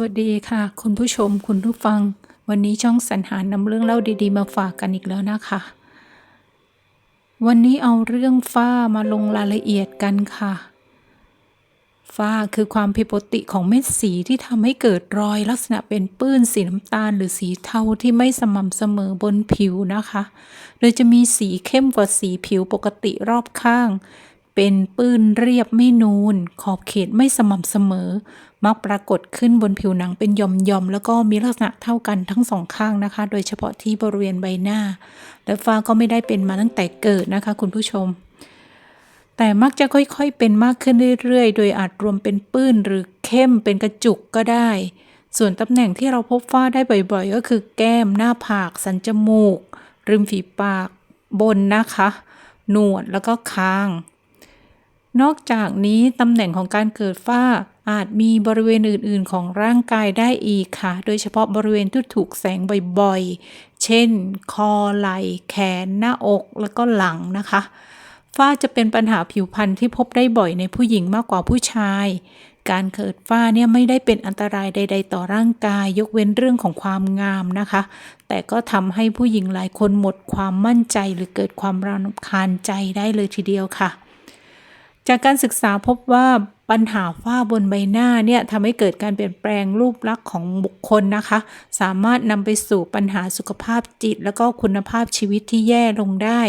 วัสดีค่ะ คุณผู้ชมคุณผู้ฟัง วันนี้ช่องสรรหานำเรื่องเล่าดีๆ มาฝากกันอีกแล้วนะคะ วันนี้เอาเรื่องฝ้ามาลงรายละเอียดกันค่ะ ฝ้าคือความผิดปกติของเม็ดสีที่ทำให้เกิดรอยลักษณะเป็นปื้นสีน้ำตาล หรือสีเทาที่ไม่สม่ำเสมอบนผิวนะคะ โดยจะมีสีเข้มกว่าสีผิวปกติรอบข้าง เป็นปื้นเรียบไม่นูน ขอบเขตไม่สม่ำเสมอ มักปรากฏขึ้นบนผิวหนังเป็นหย่อมๆ แล้วก็มีลักษณะเท่ากันทั้งสองข้างนะคะ โดยเฉพาะที่บริเวณใบหน้า และฝ้าก็ไม่ได้เป็นมาตั้งแต่เกิดนะคะ คุณผู้ชม แต่มักจะค่อยๆ เป็นมากขึ้นเรื่อยๆ โดยอาจรวมเป็นปื้นหรือเข้มเป็นกระจุกก็ได้ ส่วนตำแหน่งที่เราพบฝ้าได้บ่อยๆ ก็คือแก้ม หน้าผาก สันจมูก ริมฝีปาก บนนะคะ หนวดแล้วก็คาง นอกจากนี้ตำแหน่งของการเกิดฝ้าอาจมีบริเวณอื่น ๆ ของร่างกายได้อีกค่ะ โดยเฉพาะบริเวณที่ถูกแสงบ่อยๆ เช่น คอไหล่แขน หน้าอกแล้วก็หลังนะคะ ฝ้าจะเป็นปัญหาผิวพรรณที่พบได้บ่อยในผู้หญิงมากกว่าผู้ชาย การเกิดฝ้าเนี่ยไม่ได้เป็นอันตรายใด ๆ ต่อร่างกาย ยกเว้นเรื่องของความงามนะคะ แต่ก็ทำให้ผู้หญิงหลายคนหมดความมั่นใจหรือเกิดความรำคาญใจได้เลยทีเดียวค่ะ จากการศึกษาพบว่าปัญหาฝ้าบนใบหน้าเนี่ยทำให้เกิดการเปลี่ยนแปลงรูปลักษณ์ของบุคคลนะคะ สามารถนำไปสู่ปัญหาสุขภาพจิต แล้วก็คุณภาพชีวิตที่แย่ลงได้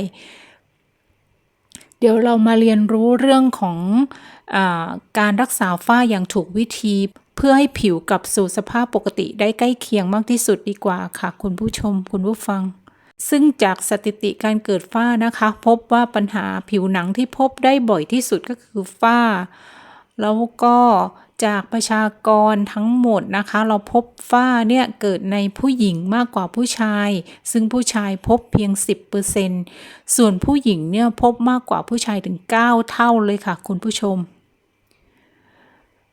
เดี๋ยวเรามาเรียนรู้เรื่องของอการรักษาฝ้าอย่างถูกวิธี เพื่อให้ผิวกลับสู่สภาพปกติได้ใกล้เคียงมากที่สุดดีกว่าค่ะ คุณผู้ชมคุณผู้ฟัง ซึ่งจากสถิติการเกิดฝ้านะคะ พบว่าปัญหาผิวหนังที่พบได้บ่อยที่สุดก็คือฝ้า แล้วก็จากประชากรทั้งหมดนะคะ เราพบฝ้าเนี่ยเกิดในผู้หญิงมากกว่าผู้ชาย ซึ่งผู้ชายพบเพียง 10%ส่วนผู้หญิงเนี่ยพบมากกว่าผู้ชายถึง 9 เท่าเลยค่ะ คุณผู้ชม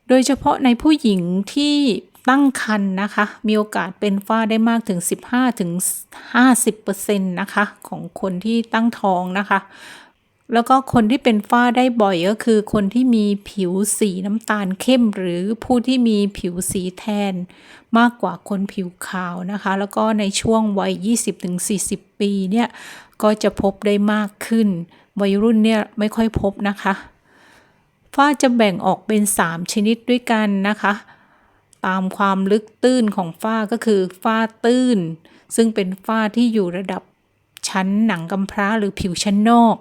โดยเฉพาะในผู้หญิงที่ ตั้งครรภ์นะคะ มีโอกาสเป็นฝ้าได้มากถึง 15-50%นะคะ ของคนที่ตั้งท้องนะคะ แล้วก็คนที่เป็นฝ้าได้บ่อยก็คือ คนที่มีผิวสีน้ำตาลเข้ม หรือผู้ที่มีผิวสีแทน มากกว่าคนผิวขาวนะคะ แล้วก็ในช่วงวัย 20-40 ปีเนี่ย ก็จะพบได้มากขึ้น วัยรุ่นเนี่ยไม่ค่อยพบนะคะฝ้าจะแบ่งออกเป็น 3 ชนิดด้วยกันนะคะ ตามความลึกตื้นของฝ้าก็คือฝ้าตื้น ซึ่งเป็นฝ้าที่อยู่ระดับชั้นหนังกำพร้าหรือผิวชั้นนอก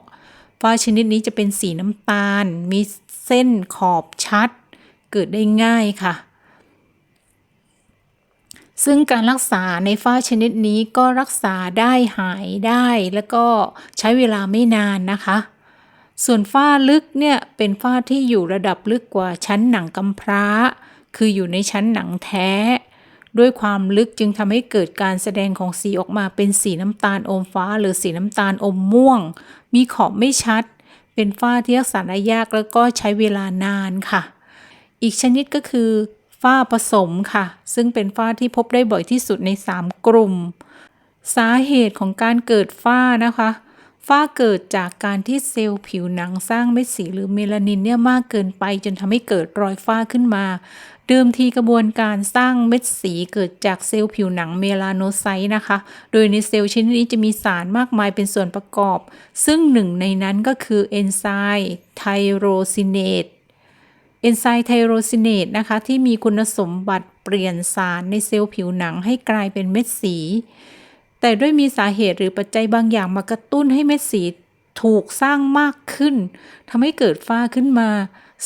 ฝ้าชนิดนี้จะเป็นสีน้ำตาล มีเส้นขอบชัด เกิดได้ง่ายค่ะ ซึ่งการรักษาในฝ้าชนิดนี้ก็รักษาได้หายได้แล้วก็ใช้เวลาไม่นานนะคะ ส่วนฝ้าลึกเนี่ยเป็นฝ้าที่อยู่ระดับลึกกว่าชั้นหนังกำพร้า คืออยู่ในชั้นหนังแท้ ด้วยความลึกจึงทำให้เกิดการแสดงของสีออกมาเป็นสีน้ำตาลอมฟ้า หรือสีน้ำตาลอมม่วง มีขอบไม่ชัด เป็นฝ้าที่รักษาได้ยากแล้วก็ใช้เวลานานค่ะ อีกชนิดก็คือฝ้าผสมค่ะ ซึ่งเป็นฝ้าที่พบได้บ่อยที่สุดใน 3 กลุ่ม สาเหตุของการเกิดฝ้านะคะ ฝ้าเกิดจากการที่เซลล์ผิวหนังสร้างเม็ดสีหรือเมลานินเนี่ยมากเกินไป จนทำให้เกิดรอยฝ้าขึ้นมา เดิมทีกระบวนการสร้างเม็ดสีเกิดจากเซลล์ผิวหนังเมลาโนไซต์นะคะ โดยในเซลล์ชนิดนี้จะมีสารมากมายเป็นส่วนประกอบ ซึ่งหนึ่งในนั้นก็คือเอนไซม์ไทโรซินเนตเอนไซม์ไทโรซินเนตนะคะที่มีคุณสมบัติเปลี่ยนสารในเซลล์ผิวหนังให้กลายเป็นเม็ดสี แต่ด้วยมีสาเหตุหรือปัจจัยบางอย่างมากระตุ้นให้เม็ดสีถูกสร้างมากขึ้นทำให้เกิดฝ้าขึ้นมา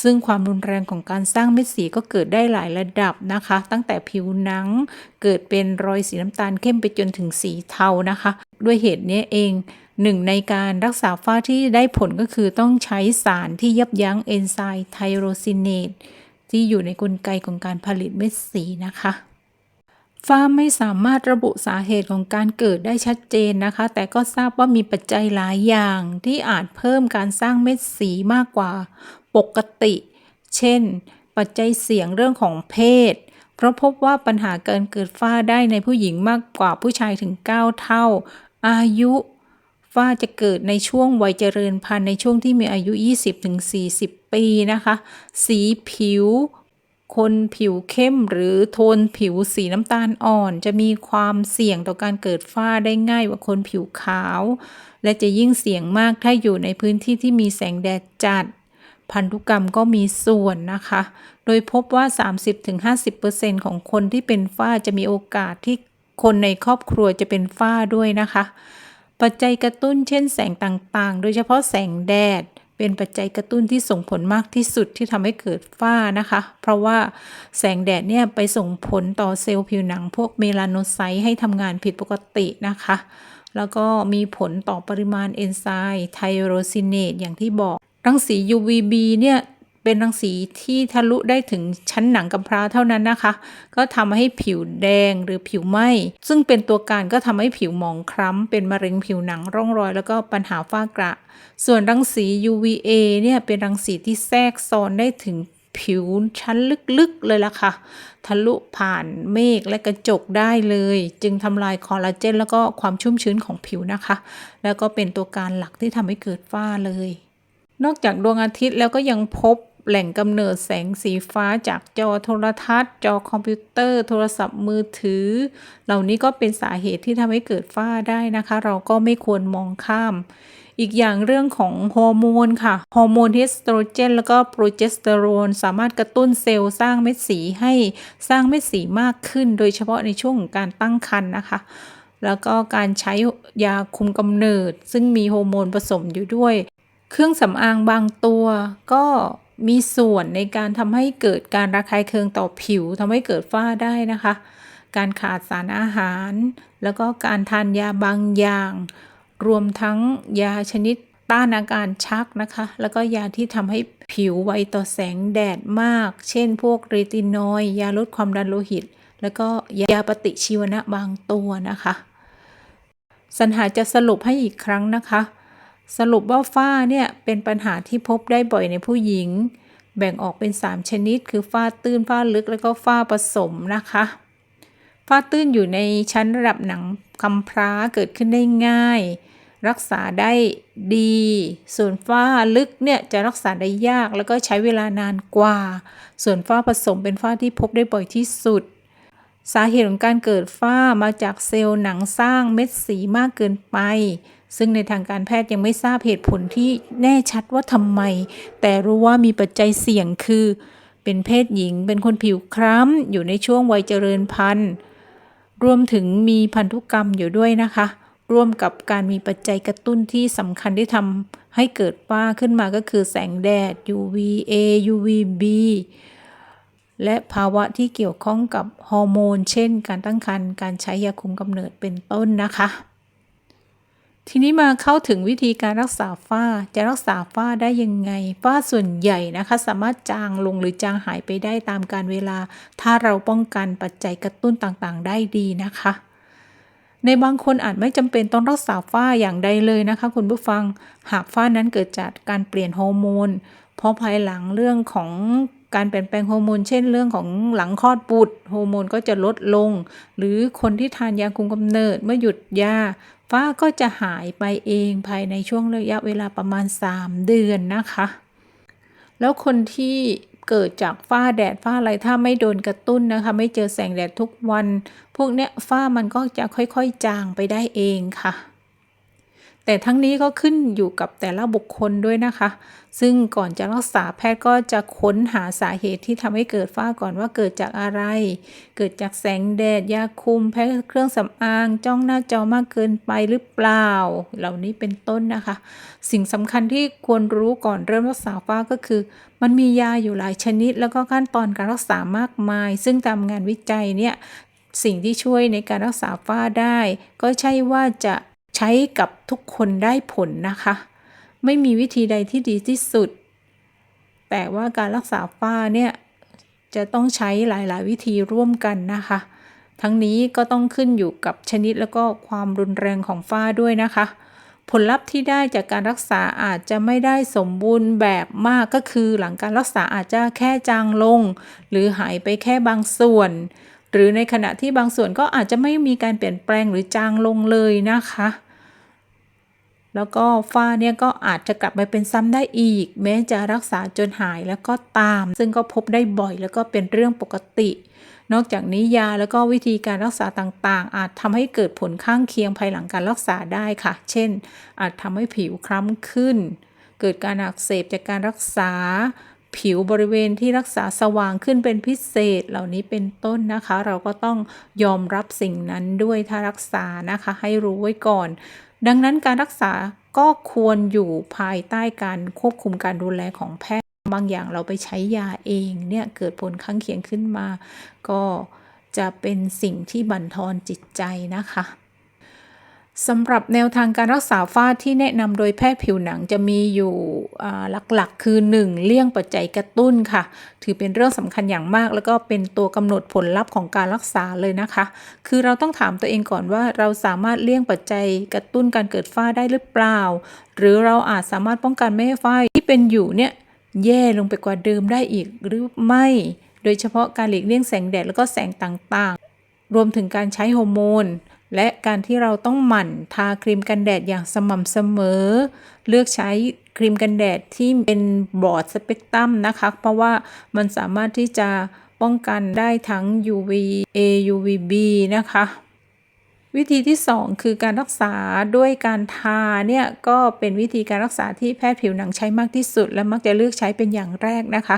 ซึ่งความรุนแรงของการสร้างเม็ดสีก็เกิดได้หลายระดับนะคะ ตั้งแต่ผิวหนังเกิดเป็นรอยสีน้ำตาลเข้มไปจนถึงสีเทานะคะ ด้วยเหตุนี้เองหนึ่งในการรักษาฝ้าที่ได้ผลก็คือต้องใช้สารที่ยับยั้งเอนไซม์ไทโรซินเนตที่อยู่ในกลไกของการผลิตเม็ดสีนะคะ ฝ้าไม่สามารถระบุสาเหตุของการเกิดได้ชัดเจนนะคะ แต่ก็ทราบว่ามีปัจจัยหลายอย่างที่อาจเพิ่มการสร้างเม็ดสีมากกว่าปกติ เช่น ปัจจัยเสี่ยงเรื่องของเพศ เพราะพบว่าปัญหาเการเกิดฝ้าได้ในผู้หญิงมากกว่าผู้ชายถึง 9 เท่า อายุฝ้าจะเกิดในช่วงวัยเจริญพันธุ์ในช่วงที่มีอายุ 20-40 ปีนะคะ สีผิว คนผิวเข้มหรือโทนผิวสีน้ำตาลอ่อน จะมีความเสี่ยงต่อการเกิดฝ้าได้ง่ายกว่าคนผิวขาว และจะยิ่งเสี่ยงมากถ้าอยู่ในพื้นที่ที่มีแสงแดดจัด พันธุกรรมก็มีส่วนนะคะ โดยพบว่า 30-50%ของคนที่เป็นฝ้าจะมีโอกาสที่คนในครอบครัวจะเป็นฝ้าด้วยนะคะ ปัจจัยกระตุ้นเช่นแสงต่างๆ โดยเฉพาะแสงแดด เป็นปัจจัยกระตุ้นที่ส่งผลมากที่สุดที่ทำให้เกิดฝ้านะคะ เพราะว่าแสงแดดเนี่ยไปส่งผลต่อเซลล์ผิวหนังพวกเมลาโนไซต์ให้ทำงานผิดปกตินะคะ แล้วก็มีผลต่อปริมาณเอนไซม์ไทโรซินเนตอย่างที่บอกรังสี UVB เนี่ย เป็นรังสีที่ทะลุได้ถึงชั้นหนังกำพร้าเท่านั้นนะคะ ก็ทำให้ผิวแดงหรือผิวไหม้ซึ่งเป็นตัวการก็ทำให้ผิวหมองคล้ำเป็นมะเร็งผิวหนังร่องรอย แล้วก็ปัญหาฝ้ากระ ส่วนรังสี UVA เนี่ยเป็นรังสีที่แทรกซ้อนได้ถึงผิวชั้นลึกๆเลยล่ะค่ะ ทะลุผ่านเมฆและกระจกได้เลย จึงทำลายคอลลาเจน แล้วก็ความชุ่มชื้นของผิวนะคะ แล้วก็เป็นตัวการหลักที่ทำให้เกิดฝ้าเลย นอกจากดวงอาทิตย์แล้วก็ยังพบ แหล่งกำเนิดแสงสีฟ้าจากจอโทรทัศน์ จอคอมพิวเตอร์ โทรศัพท์มือถือ เหล่านี้ก็เป็นสาเหตุที่ทำให้เกิดฝ้าได้นะคะ เราก็ไม่ควรมองข้าม อีกอย่างเรื่องของฮอร์โมนค่ะ ฮอร์โมนเอสโตรเจน แล้วก็โปรเจสเตอโรน สามารถกระตุ้นเซลล์สร้างเม็ดสีให้สร้างเม็ดสีมากขึ้น โดยเฉพาะในช่วงของการตั้งครรภ์นะคะแล้วก็การใช้ยาคุมกำเนิด ซึ่งมีฮอร์โมนผสมอยู่ด้วย เครื่องสำอางบางตัวก็มีส่วนในการทำให้เกิดการระคายเคืองต่อผิวทำให้เกิดฝ้าได้นะคะ การขาดสารอาหาร แล้วก็การทานยาบางอย่าง รวมทั้งยาชนิดต้านอาการชักนะคะ แล้วก็ยาที่ทำให้ผิวไวต่อแสงแดดมาก เช่นพวกเรตินอยยาลดความดันโลหิต แล้วก็ยาปฏิชีวนะบางตัวนะคะ สัญหาจะสรุปให้อีกครั้งนะคะ สรุปว่าฝ้าเนี่ยเป็นปัญหาที่พบได้บ่อยในผู้หญิง แบ่งออกเป็น 3 ชนิด คือฝ้าตื้นฝ้าลึกแล้วก็ฝ้าผสมนะคะ ฝ้าตื้นอยู่ในชั้นระดับหนังกำพร้าเกิดขึ้นได้ง่าย รักษาได้ดี ส่วนฝ้าลึกเนี่ยจะรักษาได้ยากแล้วก็ใช้เวลานานกว่า ส่วนฝ้าผสมเป็นฝ้าที่พบได้บ่อยที่สุดสาเหตุของการเกิดฝ้ามาจากเซลล์หนังสร้างเม็ดสีมากเกินไป ซึ่งในทางการแพทย์ยังไม่ทราบเหตุผลที่แน่ชัดว่าทำไม แต่รู้ว่ามีปัจจัยเสี่ยงคือ เป็นเพศหญิง เป็นคนผิวคล้ำ อยู่ในช่วงวัยเจริญพันธุ์ รวมถึงมีพันธุกรรมอยู่ด้วยนะคะ ร่วมกับการมีปัจจัยกระตุ้นที่สำคัญที่ทำให้เกิดฝ้าขึ้นมาก็คือแสงแดด UVA UVB และภาวะที่เกี่ยวข้องกับฮอร์โมน เช่น การตั้งครรภ์ การใช้ยาคุมกำเนิดเป็นต้นนะคะ ทีนี้มาเข้าถึงวิธีการรักษาฝ้า จะรักษาฝ้าได้ยังไง ฝ้าส่วนใหญ่นะคะ สามารถจางลงหรือจางหายไปได้ตามการเวลา ถ้าเราป้องกันปัจจัยกระตุ้นต่างๆ ได้ดีนะคะ ในบางคนอาจไม่จำเป็นต้องรักษาฝ้าอย่างใดเลยนะคะ คุณผู้ฟัง หากฝ้านั้นเกิดจากการเปลี่ยนฮอร์โมน เพราะภายหลังเรื่องของการเปลี่ยนแปลงฮอร์โมน เช่นเรื่องของหลังคลอดบุตรฮอร์โมนก็จะลดลง หรือคนที่ทานยาคุมกำเนิดเมื่อหยุดยา ฝ้าก็จะหายไปเองภายในช่วงระยะเวลาประมาณ 3 เดือนนะคะ แล้วคนที่เกิดจากฝ้าแดดฝ้าอะไรถ้าไม่โดนกระตุ้นนะคะ ไม่เจอแสงแดดทุกวัน พวกเนี้ยฝ้ามันก็จะค่อยๆ จางไปได้เองค่ะ แต่ทั้งนี้ก็ขึ้นอยู่กับแต่ละบุคคลด้วยนะคะ ซึ่งก่อนจะรักษาแพทย์ก็จะค้นหาสาเหตุที่ทำให้เกิดฝ้าก่อนว่าเกิดจากอะไร เกิดจากแสงแดด ยาคุม แพ้เครื่องสำอาง จ้องหน้าจอมากเกินไปหรือเปล่า เหล่านี้เป็นต้นนะคะ สิ่งสำคัญที่ควรรู้ก่อนเริ่มรักษาฝ้าก็คือ มันมียาอยู่หลายชนิด แล้วก็ขั้นตอนการรักษามากมาย ซึ่งตามงานวิจัยเนี่ยสิ่งที่ช่วยในการรักษาฝ้าได้ ก็ใช่ว่าจะ ใช้กับทุกคนได้ผลนะคะ ไม่มีวิธีใดที่ดีที่สุด แต่ว่าการรักษาฝ้าเนี่ย จะต้องใช้หลาย ๆ วิธีร่วมกันนะคะ ทั้งนี้ก็ต้องขึ้นอยู่กับชนิดแล้วก็ความรุนแรงของฝ้าด้วยนะคะ ผลลัพธ์ที่ได้จากการรักษาอาจจะไม่ได้สมบูรณ์แบบมากก็คือ หลังการรักษาอาจจะแค่จางลง หรือหายไปแค่บางส่วน หรือในขณะที่บางส่วนก็อาจจะไม่มีการเปลี่ยนแปลงหรือจางลงเลยนะคะ แล้วก็ฝ้าเนี่ยก็อาจจะกลับมาเป็นซ้ำได้อีก แม้จะรักษาจนหายแล้วก็ตาม ซึ่งก็พบได้บ่อยแล้วก็เป็นเรื่องปกติ นอกจากนี้ยาแล้วก็วิธีการรักษาต่างๆ อาจทำให้เกิดผลข้างเคียงภายหลังการรักษาได้ค่ะ เช่น อาจทำให้ผิวคล้ำขึ้น เกิดการอักเสบจากการรักษา ผิวบริเวณที่รักษาสว่างขึ้นเป็นพิเศษเหล่านี้เป็นต้นนะคะ เราก็ต้องยอมรับสิ่งนั้นด้วยถ้ารักษานะคะ ให้รู้ไว้ก่อน ดังนั้นการรักษาก็ควรอยู่ภายใต้การควบคุมการดูแลของแพทย์บางอย่างเราไปใช้ยาเองเนี่ยเกิดผลข้างเคียงขึ้นมา ก็จะเป็นสิ่งที่บั่นทอนจิตใจนะคะ สำหรับแนวทางการรักษาฝ้าที่แนะนำโดยแพทย์ผิวหนังจะมีอยู่หลักๆ คือ 1. เลี่ยงปัจจัยกระตุ้นค่ะ ถือเป็นเรื่องสำคัญอย่างมาก แล้วก็เป็นตัวกำหนดผลลัพธ์ของการรักษาเลยนะคะ คือเราต้องถามตัวเองก่อนว่าเราสามารถเลี่ยงปัจจัยกระตุ้นการเกิดฝ้าได้หรือเปล่า หรือเราอาจสามารถป้องกันไม่ให้ฝ้าที่เป็นอยู่เนี่ยแย่ลงไปกว่าเดิมได้อีกหรือไม่ โดยเฉพาะการหลีกเลี่ยงแสงแดดแล้วก็แสงต่างๆ รวมถึงการใช้ฮอร์โมน และการที่เราต้องหมั่นทาครีมกันแดดอย่างสม่ำเสมอ เลือกใช้ครีมกันแดดที่เป็นบอร์ดสเปกตรัมนะคะ เพราะว่ามันสามารถที่จะป้องกันได้ทั้ง UVA UVB นะคะ วิธีที่ 2 คือการรักษาด้วยการทาเนี่ยก็เป็นวิธีการรักษาที่แพทย์ผิวหนังใช้มากที่สุด และมักจะเลือกใช้เป็นอย่างแรกนะคะ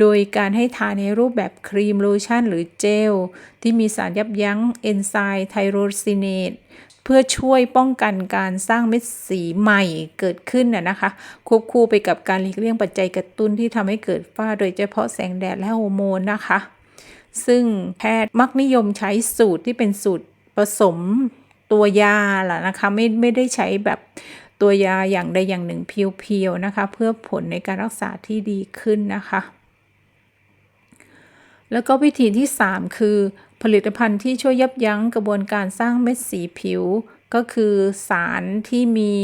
โดยการให้ทาในรูปแบบครีมโลชั่นหรือเจล ที่มีสารยับยั้งเอนไซม์ไทโรซินเนตเพื่อช่วยป้องกันการสร้างเม็ดสีใหม่เกิดขึ้นน่ะนะคะ ควบคู่ไปกับการหลีกเลี่ยงปัจจัยกระตุ้นที่ทำให้เกิดฝ้า โดยเฉพาะแสงแดดและฮอร์โมนนะคะซึ่งแพทย์มักนิยมใช้สูตรที่เป็นสูตร สมตัวยาล่ะนะคะไม่ไม่ได้ใช้แบบตัวยาอย่างใดอย่างหนึ่งเพียวๆนะคะ เพื่อผลในการรักษาที่ดีขึ้นนะคะ แล้วก็วิธีที่ 3 คือ ผลิตภัณฑ์ที่ช่วยยับยั้งกระบวนการสร้างเม็ดสีผิว ก็คือสารที่มี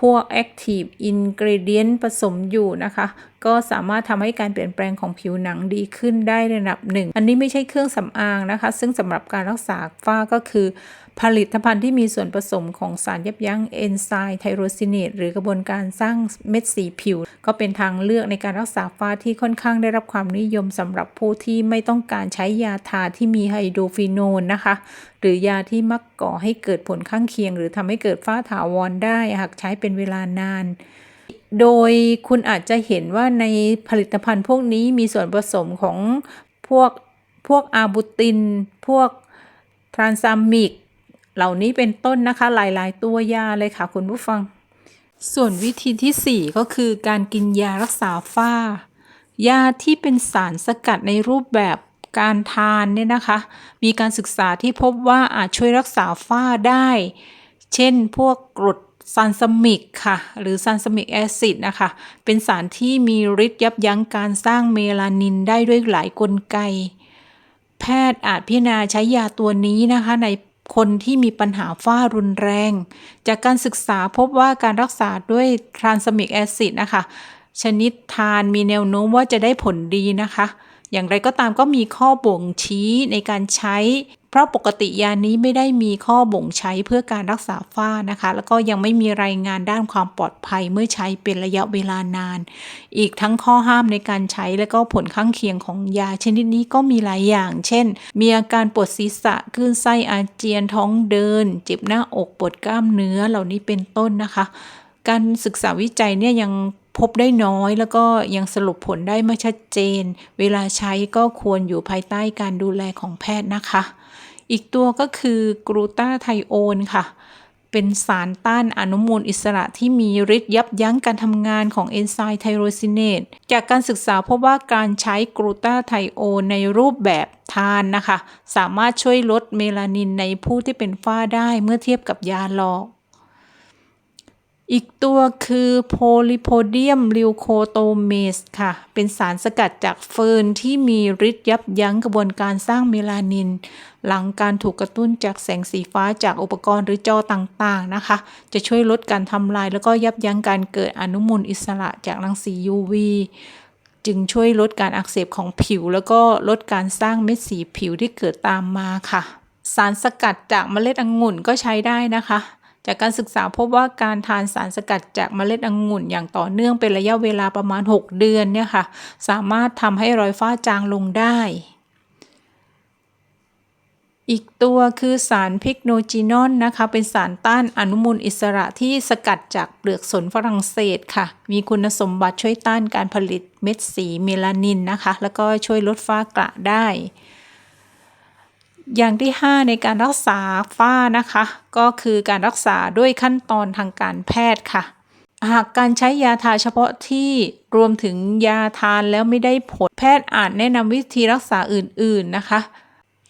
พวก active ingredient ผสมอยู่นะคะ ก็สามารถทำให้การเปลี่ยนแปลงของผิวหนังดีขึ้นได้ระดับหนึ่ง อันนี้ไม่ใช่เครื่องสำอางนะคะ ซึ่งสำหรับการรักษาฝ้าก็คือ ผลิตภัณฑ์ที่มีส่วนผสมของสารยับยั้งเอนไซม์ไทโรซินเนตหรือกระบวนการสร้างเม็ดสีผิว ก็เป็นทางเลือกในการรักษาฝ้าที่ค่อนข้างได้รับความนิยมสำหรับผู้ที่ไม่ต้องการใช้ยาทาที่มีไฮโดรฟิโนนนะคะ หรือยาที่มักก่อให้เกิดผลข้างเคียง หรือทำให้เกิดฝ้าถาวรได้หากใช้เป็นเวลานานโดยคุณอาจจะเห็นว่าในผลิตภัณฑ์พวกนี้มีส่วนผสมของพวกพวกอาบูติน พวกทรานซามิก เหล่านี้เป็นต้นนะคะหลายๆ ตัวยาเลยค่ะคุณผู้ฟัง ส่วนวิธีที่ 4 ก็คือการกินยารักษาฝ้า ยาที่เป็นสารสกัดในรูปแบบการทานเนี่ยนะคะ มีการศึกษาที่พบว่าอาจช่วยรักษาฝ้าได้ เช่นพวกกรดซันซามิกค่ะ หรือซันซามิกแอซิดนะคะ เป็นสารที่มีฤทธิ์ยับยั้งการสร้างเมลานินได้ด้วยหลายกลไก แพทย์อาจพิจารณาใช้ยาตัวนี้นะคะใน คนที่มีปัญหาฝ้ารุนแรง จากการศึกษาพบว่าการรักษาด้วยทรานซามิกแอซิดนะคะ ชนิดทานมีแนวโน้มว่าจะได้ผลดีนะคะ อย่างไรก็ตามก็มีข้อบ่งชี้ในการใช้ เพราะปกติยานี้ไม่ได้มีข้อบ่งใช้เพื่อการรักษาฝ้านะคะ แล้วก็ยังไม่มีรายงานด้านความปลอดภัยเมื่อใช้เป็นระยะเวลานาน อีกทั้งข้อห้ามในการใช้และก็ผลข้างเคียงของยาชนิดนี้ก็มีหลายอย่าง เช่น มีอาการปวดศีรษะคลื่นไส้อาเจียนท้องเดิน เจ็บหน้าอกปวดกล้ามเนื้อเหล่านี้เป็นต้นนะคะ การศึกษาวิจัยเนี่ยยังพบได้น้อยแล้วก็ยังสรุปผลได้ไม่ชัดเจน เวลาใช้ก็ควรอยู่ภายใต้การดูแลของแพทย์นะคะ อีกตัวก็คือกรูตาไทโอนค่ะ เป็นสารต้านอนุมูลอิสระที่มีฤทธิ์ยับยั้งการทำงานของเอนไซม์ไทโรซินเนตจากการศึกษาพบว่าการใช้กรูตาไทโอนในรูปแบบทานนะคะ สามารถช่วยลดเมลานินในผู้ที่เป็นฝ้าได้เมื่อเทียบกับยาหลอก อีกตัวคือโพลิโพเดียมลิวโคโตเมสค่ะ เป็นสารสกัดจากเฟิร์นที่มีฤทธิ์ยับยั้งกระบวนการสร้างเมลานิน หลังการถูกกระตุ้นจากแสงสีฟ้าจากอุปกรณ์หรือจอต่างๆนะคะ จะช่วยลดการทำลายแล้วก็ยับยั้งการเกิดอนุมูลอิสระจากรังสี UV จึงช่วยลดการอักเสบของผิว แล้วก็ลดการสร้างเม็ดสีผิวที่เกิดตามมาค่ะ สารสกัดจากเมล็ดองุ่นก็ใช้ได้นะคะ จากการศึกษาพบว่าการทานสารสกัดจากเมล็ดองุ่นอย่างต่อเนื่องเป็นระยะเวลาประมาณ 6 เดือนเนี่ยค่ะ สามารถทำให้รอยฝ้าจางลงได้ อีกตัวคือสารพิกโนจีนอนนะคะ เป็นสารต้านอนุมูลอิสระที่สกัดจากเปลือกสนฝรั่งเศสค่ะ มีคุณสมบัติช่วยต้านการผลิตเม็ดสีเมลานินนะคะ แล้วก็ช่วยลดฝ้ากระได้ อย่างที่ 5 ในการรักษาฝ้านะคะ ก็คือการรักษาด้วยขั้นตอนทางการแพทย์ค่ะ หากการใช้ยาทาเฉพาะที่รวมถึงยาทานแล้วไม่ได้ผลแพทย์อาจแนะนำวิธีรักษาอื่นๆนะคะ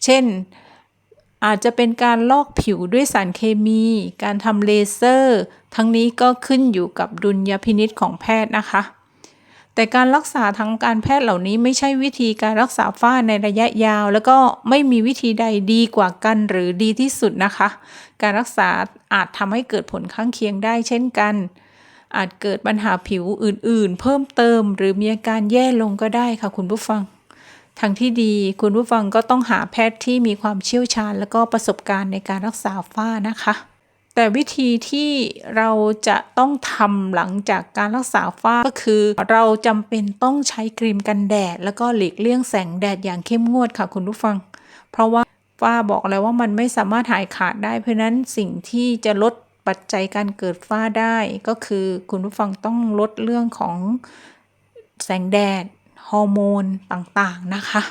เช่นอาจจะเป็นการลอกผิวด้วยสารเคมี การทำเลเซอร์ ทั้งนี้ก็ขึ้นอยู่กับดุลยพินิษของแพทย์นะคะ แต่การรักษาทางการแพทย์เหล่านี้ไม่ใช่วิธีการรักษาฝ้าในระยะยาว แล้วก็ไม่มีวิธีใดดีกว่ากันหรือดีที่สุดนะคะ การรักษาอาจทำให้เกิดผลข้างเคียงได้เช่นกัน อาจเกิดปัญหาผิวอื่นๆ เพิ่มเติม หรือมีอาการแย่ลงก็ได้ค่ะคุณผู้ฟังทางที่ดีคุณผู้ฟังก็ต้องหาแพทย์ที่มีความเชี่ยวชาญ และก็ประสบการณ์ในการรักษาฝ้านะคะ แต่วิธีที่เราจะต้องทำหลังจากการรักษาฝ้าก็คือเราจำเป็นต้องใช้ครีมกันแดด แล้วก็หลีกเลี่ยงแสงแดดอย่างเข้มงวดค่ะคุณผู้ฟัง เพราะว่าฝ้าบอกแล้วว่ามันไม่สามารถหายขาดได้ เพราะนั้นสิ่งที่จะลดปัจจัยการเกิดฝ้าได้ก็คือคุณผู้ฟังต้องลดเรื่องของแสงแดด ฮอร์โมนต่างๆนะคะ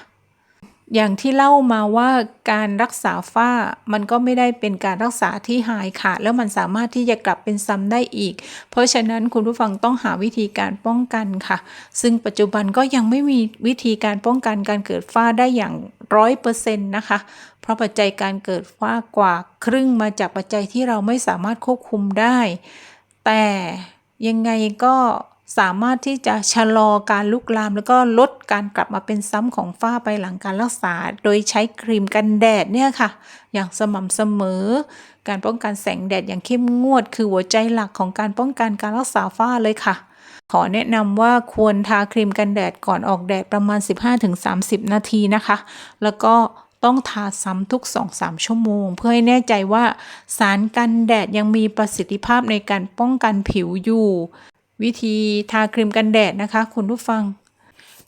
อย่างที่เล่ามาว่าการรักษาฝ้ามันก็ไม่ได้เป็นการรักษาที่หายขาดแล้วมันสามารถที่จะกลับเป็นซ้ำได้อีก เพราะฉะนั้นคุณผู้ฟังต้องหาวิธีการป้องกันค่ะ ซึ่งปัจจุบันก็ยังไม่มีวิธีการป้องกันการเกิดฝ้าได้อย่างร้อยเปอร์เซ็นต์นะคะ เพราะปัจจัยการเกิดฝ้ากว่าครึ่งมาจากปัจจัยที่เราไม่สามารถควบคุมได้ แต่ยังไงก็ สามารถที่จะชะลอการลุกลาม แล้วก็ลดการกลับมาเป็นซ้ำของฝ้าไปหลังการรักษา โดยใช้ครีมกันแดดเนี่ยค่ะ อย่างสม่ำเสมอ การป้องกันแสงแดดอย่างเข้มงวด คือหัวใจหลักของการป้องกันการรักษาฝ้าเลยค่ะ ขอแนะนำว่าควรทาครีมกันแดดก่อนออกแดดประมาณ 15-30 นาทีนะคะ แล้วก็ต้องทาซ้ำทุก 2-3 ชั่วโมง เพื่อให้แน่ใจว่าสารกันแดดยังมีประสิทธิภาพในการป้องกันผิวอยู่ วิธีทาครีมกันแดดนะคะคุณผู้ฟัง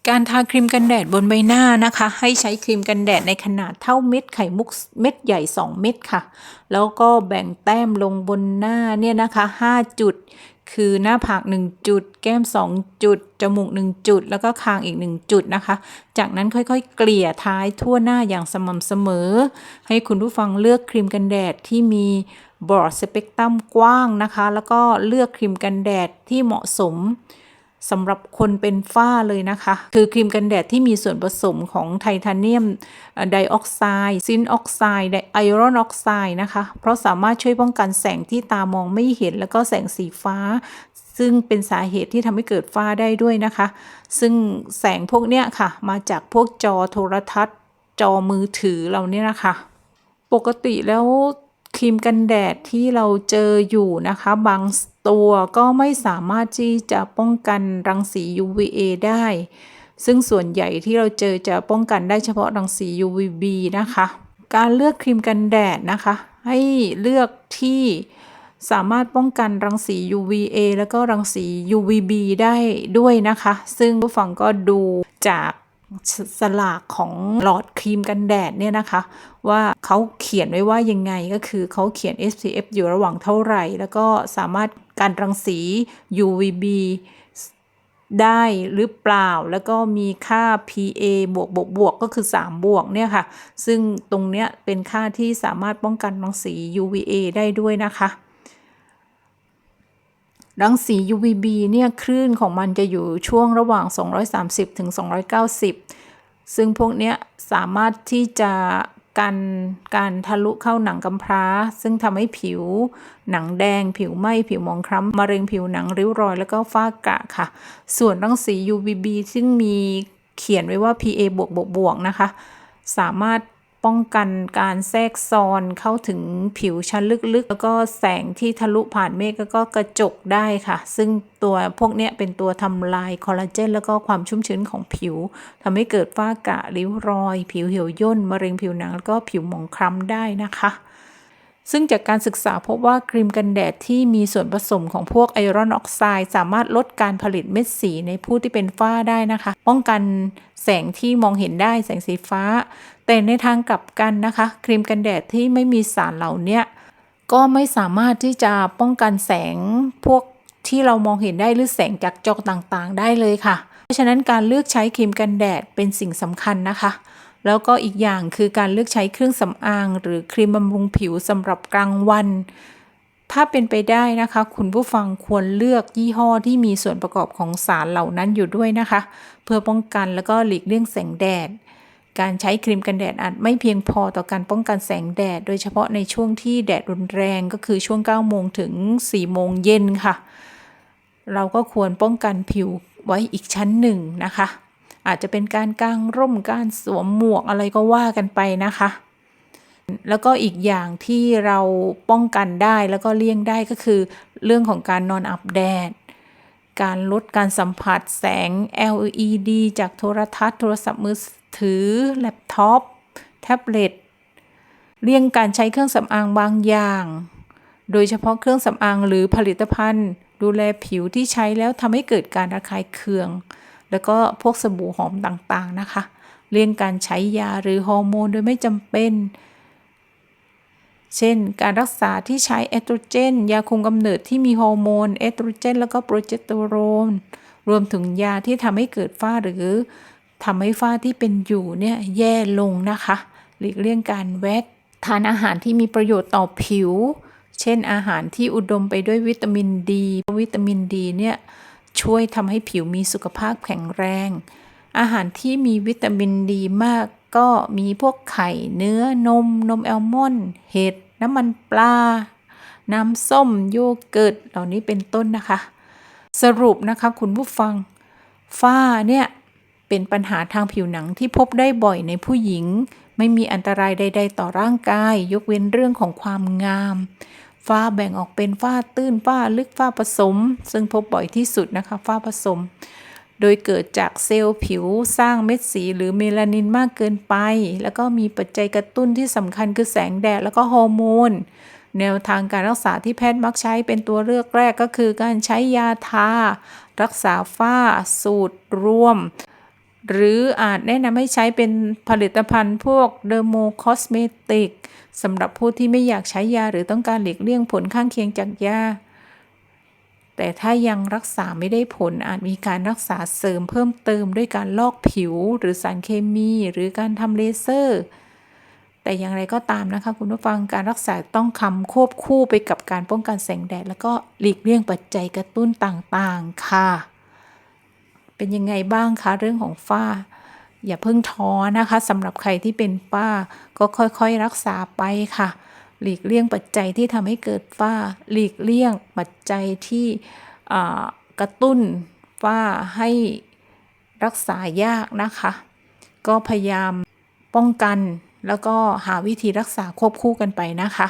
การทาครีมกันแดดบนใบหน้านะคะ ให้ใช้ครีมกันแดดในขนาดเท่าเม็ดไข่มุกเม็ดใหญ่ 2 เม็ดค่ะ แล้วก็แบ่งแต้มลงบนหน้าเนี่ยนะคะ 5 จุด คือหน้าผาก 1 จุด แก้ม 2 จุด จมูก 1 จุด แล้วก็คางอีก 1 จุดนะคะ จากนั้นค่อยๆ เกลี่ยท้ายทั่วหน้าอย่างสม่ำเสมอ ให้คุณผู้ฟังเลือกครีมกันแดดที่มี บอร์ดสเปกตรัมกว้างนะคะ แล้วก็เลือกครีมกันแดดที่เหมาะสมสำหรับคนเป็นฝ้าเลยนะคะ คือครีมกันแดดที่มีส่วนผสมของไทเทเนียมไดออกไซด์ซินออกไซด์ไอรอนออกไซด์นะคะ เพราะสามารถช่วยป้องกันแสงที่ตามองไม่เห็น แล้วก็แสงสีฟ้า ซึ่งเป็นสาเหตุที่ทำให้เกิดฝ้าได้ด้วยนะคะ ซึ่งแสงพวกเนี้ยค่ะ มาจากพวกจอโทรทัศน์ จอมือถือเราเนี่ยนะคะ ปกติแล้ว ครีมกันแดดที่เราเจออยู่นะคะ บางตัวก็ไม่สามารถที่จะป้องกันรังสี UVA ได้ ซึ่งส่วนใหญ่ที่เราเจอจะป้องกันได้เฉพาะรังสี UVB นะคะ การเลือกครีมกันแดดนะคะ ให้เลือกที่สามารถป้องกันรังสี UVA แล้วก็รังสี UVB ได้ด้วยนะคะ ซึ่งผู้ฟังก็ดูจาก สลากของหลอดครีมกันแดดเนี่ยนะคะ ว่าเขาเขียนไว้ว่ายังไงก็คือเขาเขียน SPF อยู่ระหว่างเท่าไหร่ แล้วก็สามารถการรังสี UVB ได้หรือเปล่าแล้วก็มีค่า PA บวกบวกบวกก็คือ 3 บวกเนี่ยค่ะ ซึ่งตรงเนี้ยเป็นค่าที่สามารถป้องกันรังสี UVA ได้ด้วยนะคะ รังสี UVB เนี่ยคลื่นของมันจะอยู่ช่วงระหว่าง 230ถึง290 ซึ่งพวกเนี้ยสามารถที่จะกันการทะลุเข้าหนังกำพร้า ซึ่งทำให้ผิวหนังแดง ผิวไหม้ผิวหมองคล้ำมะเร็งผิวหนังริ้วรอย แล้วก็ฝ้ากระค่ะ ส่วนรังสี UVB ซึ่งมีเขียนไว้ว่า PA บวกบวกบวกนะคะ สามารถ ป้องกันการแทรกซ้อนเข้าถึงผิวชั้นลึกๆ แล้วก็แสงที่ทะลุผ่านเมฆแล้วก็กระจกได้ค่ะ ซึ่งตัวพวกเนี้ยเป็นตัวทำลายคอลลาเจน แล้วก็ความชุ่มชื้นของผิวทำให้เกิดฝ้ากระริ้วรอย ผิวเหี่ยวย่นมะเร็งผิวหนัง แล้วก็ผิวหมองคล้ำได้นะคะซึ่งจากการศึกษาพบว่าครีมกันแดดที่มีส่วนผสมของพวกไอรอนออกไซด์สามารถลดการผลิตเม็ดสีในผู้ที่เป็นฝ้าได้นะคะ ป้องกันแสงที่มองเห็นได้แสงสีฟ้า แต่ในทางกลับกันนะคะ ครีมกันแดดที่ไม่มีสารเหล่านี้ก็ไม่สามารถที่จะป้องกันแสงพวกที่เรามองเห็นได้หรือแสงจากจอต่างๆ ได้เลยค่ะ เพราะฉะนั้นการเลือกใช้ครีมกันแดดเป็นสิ่งสำคัญนะคะ แล้วก็อีกอย่างคือการเลือกใช้เครื่องสำอาง หรือครีมบำรุงผิวสำหรับกลางวัน ถ้าเป็นไปได้นะคะ คุณผู้ฟังควรเลือกยี่ห้อที่มีส่วนประกอบของสารเหล่านั้นอยู่ด้วยนะคะ เพื่อป้องกันแล้วก็หลีกเลี่ยงแสงแดด การใช้ครีมกันแดดอาจไม่เพียงพอต่อการป้องกันแสงแดด โดยเฉพาะในช่วงที่แดดรุนแรงก็คือช่วง 9 โมงถึง 4 โมงเย็นค่ะ เราก็ควรป้องกันผิวไว้อีกชั้นหนึ่งนะคะ อาจจะเป็นการกางร่มการสวมหมวกอะไรก็ว่ากันไปนะคะ แล้วก็อีกอย่างที่เราป้องกันได้แล้วก็เลี่ยงได้ก็คือ เรื่องของการนอนอับแดดการลดการสัมผัสแสง LED จากโทรทัศน์ โทรศัพท์มือ ถือ แล็ปท็อป แท็บเล็ต เลี่ยงการใช้เครื่องสำอางบางอย่าง โดยเฉพาะเครื่องสำอางหรือผลิตภัณฑ์ ดูแลผิวที่ใช้แล้วทำให้เกิดการระคายเคือง แล้วก็พวกสบู่หอมต่างๆนะคะ เลี่ยงการใช้ยาหรือฮอร์โมนโดยไม่จำเป็น เช่น การรักษาที่ใช้เอสโตรเจน ยาคุมกำเนิดที่มีฮอร์โมนเอสโตรเจน แล้วก็โปรเจสเตอโรนรวมถึงยาที่ทำให้เกิดฝ้าหรือ ทำให้ฝ้าที่เป็นอยู่เนี่ยแย่ลงนะคะ หลีกเลี่ยงการแวกทานอาหารที่มีประโยชน์ต่อผิว เช่นอาหารที่อุดมไปด้วยวิตามินดี วิตามินดีเนี่ยช่วยทำให้ผิวมีสุขภาพแข็งแรง อาหารที่มีวิตามินดีมากก็มีพวกไข่เนื้อนม นมแอลมอนด์เห็ดน้ำมันปลา น้ำส้มโยเกิร์ตเหล่านี้เป็นต้นนะคะ สรุปนะคะคุณผู้ฟังฝ้าเนี่ย เป็นปัญหาทางผิวหนังที่พบได้บ่อยในผู้หญิง ไม่มีอันตรายใด ๆ ต่อร่างกาย ยกเว้นเรื่องของความงาม ฝ้าแบ่งออกเป็นฝ้าตื้นฝ้าลึกฝ้าผสม ซึ่งพบบ่อยที่สุดนะคะฝ้าผสม โดยเกิดจากเซลล์ผิวสร้างเม็ดสีหรือเมลานินมากเกินไป แล้วก็มีปัจจัยกระตุ้นที่สำคัญคือแสงแดดแล้วก็ฮอร์โมนแนวทางการรักษาที่แพทย์มักใช้เป็นตัวเลือกแรกก็คือการใช้ยาทา รักษาฝ้า สูตรรวม หรืออาจแนะนำให้ใช้เป็นผลิตภัณฑ์พวกเดอร์โมคอสเมติกสำหรับผู้ที่ไม่อยากใช้ยาหรือต้องการหลีกเลี่ยงผลข้างเคียงจากยา แต่ถ้ายังรักษาไม่ได้ผลอาจมีการรักษาเสริมเพิ่มเติมด้วยการลอกผิวหรือสารเคมีหรือการทำเลเซอร์ แต่อย่างไรก็ตามนะคะคุณผู้ฟังการรักษาต้องคำควบคู่ไปกับการป้องกันแสงแดด แล้วก็หลีกเลี่ยงปัจจัยกระตุ้นต่างๆ ค่ะ เป็นยังไงบ้างคะเรื่องของฝ้า อย่าเพิ่งท้อนะคะสำหรับใครที่เป็นฝ้า ก็ค่อยๆรักษาไปค่ะ หลีกเลี่ยงปัจจัยที่ทำให้เกิดฝ้า หลีกเลี่ยงปัจจัยที่กระตุ้นฝ้าให้รักษายากนะคะ ก็พยายามป้องกันแล้วก็หาวิธีรักษาควบคู่กันไปนะคะ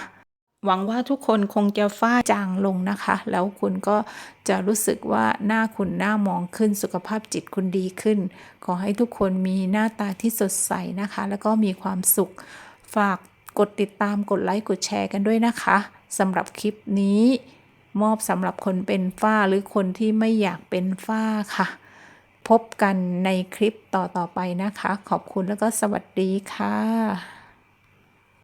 หวังว่าทุกคนคงจะฝ้าจางลงนะคะ แล้วคุณก็จะรู้สึกว่าหน้าคุณหน้ามองขึ้นสุขภาพจิตคุณดีขึ้น ขอให้ทุกคนมีหน้าตาที่สดใสนะคะ แล้วก็มีความสุข ฝากกดติดตามกดไลค์กดแชร์กันด้วยนะคะสำหรับคลิปนี้ มอบสำหรับคนเป็นฝ้าหรือคนที่ไม่อยากเป็นฝ้าค่ะ พบกันในคลิปต่อๆไปนะคะ ขอบคุณแล้วก็สวัสดีค่ะ